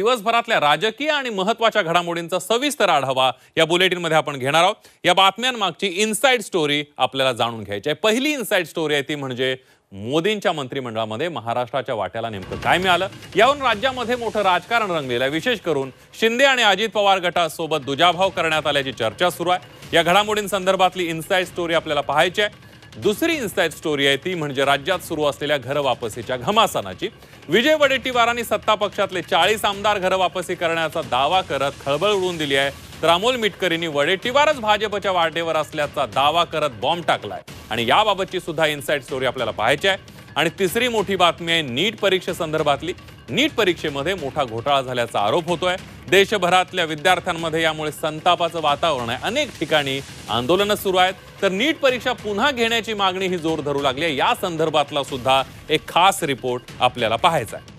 दिवसभरातल्या राजकीय आणि महत्त्वाच्या घडामोडींचा सविस्तर आढावा या बुलेटिनमध्ये आपण घेणार आहोत. या बातम्यांमागची इनसाइड स्टोरी आपल्याला जाणून घ्यायची आहे. पहिली इनसाइड स्टोरी आहे ती म्हणजे मोदींच्या मंत्रिमंडळामध्ये महाराष्ट्राच्या वाट्याला नेमकं काय मिळालं? यावरून राज्यामध्ये मोठं राजकारण रंगलेलं आहे. विशेष करून शिंदे आणि अजित पवार गटासोबत दुजाभाव करण्यात आल्याची चर्चा सुरू आहे. या घडामोडींसंदर्भातली इनसाइड स्टोरी आपल्याला पाहायची आहे. दुसरी इन्साईट स्टोरी आहे ती म्हणजे राज्यात सुरू असलेल्या घरवापसीच्या घमासानाची. विजय वडेट्टीवारांनी सत्ता पक्षातले चाळीस आमदार घरवापसी करण्याचा दावा करत खळबळ उडवून दिली आहे. तर अमोल मिटकरींनी वडेट्टीवारच भाजपच्या वाटेवर असल्याचा दावा करत बॉम्ब टाकलाय. आणि याबाबतची सुद्धा इन्साईट स्टोरी आपल्याला पाहायची आहे. आणि तिसरी मोठी बातमी आहे नीट परीक्षेसंदर्भातली नीट परीक्षेमध्ये मोठा घोटाळा झाल्याचा आरोप होतोय. देशभरातल्या विद्यार्थ्यांमध्ये यामुळे संतापाचं वातावरण आहे. अनेक ठिकाणी आंदोलनं सुरू आहेत. तर नीट परीक्षा पुन्हा घेण्याची मागणी ही जोर धरू लागली आहे. या संदर्भातला सुद्धा एक खास रिपोर्ट आपल्याला पाहायचा आहे.